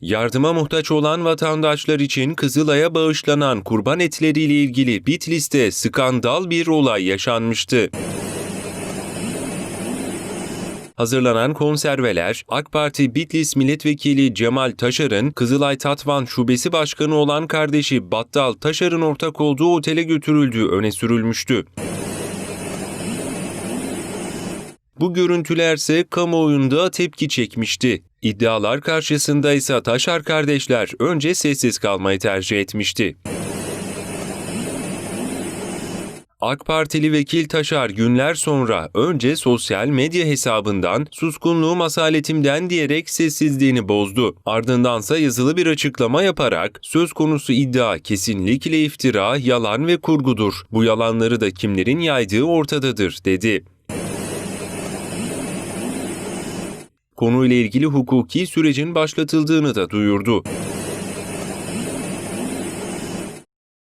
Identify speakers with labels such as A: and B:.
A: yardıma muhtaç olan vatandaşlar için Kızılay'a bağışlanan kurban etleriyle ilgili Bitlis'te skandal bir olay yaşanmıştı. Hazırlanan konserveler AK Parti Bitlis Milletvekili Cemal Taşar'ın Kızılay Tatvan Şubesi Başkanı olan kardeşi Battal Taşar'ın ortak olduğu otele götürüldüğü öne sürülmüştü. Bu görüntülerse kamuoyunda tepki çekmişti. İddialar karşısında ise Taşar kardeşler önce sessiz kalmayı tercih etmişti. AK Partili vekil Taşar günler sonra önce sosyal medya hesabından suskunluğum asaletimden diyerek sessizliğini bozdu. Ardındansa yazılı bir açıklama yaparak söz konusu iddia kesinlikle iftira, yalan ve kurgudur. Bu yalanları da kimlerin yaydığı ortadadır dedi. Konuyla ilgili hukuki sürecin başlatıldığını da duyurdu.